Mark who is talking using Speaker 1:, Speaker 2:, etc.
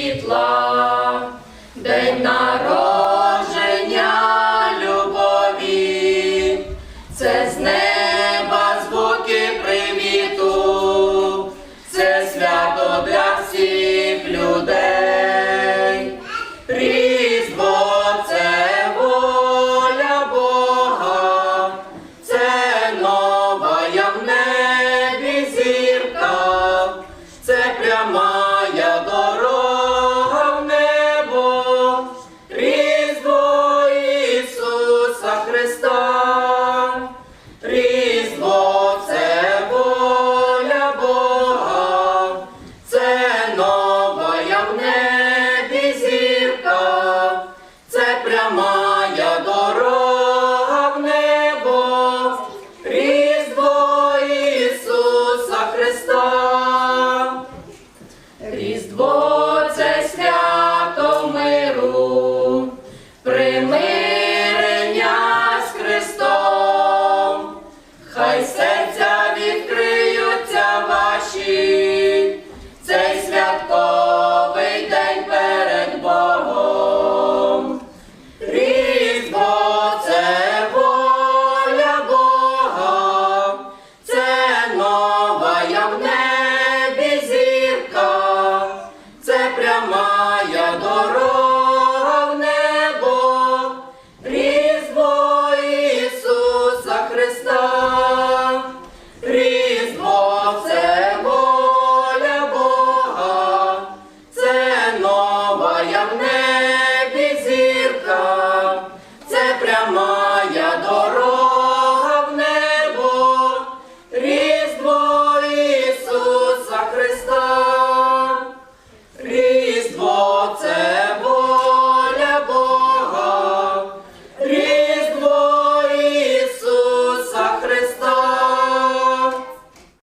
Speaker 1: світла, день народження. моя дорога в небо, Різдво Ісуса Христа, Різдво це свято миру, прими. моя дорога в небо, Різдво Ісуса Христа, Різдво це воля Бога, це нова я в небі зірка, це пряма.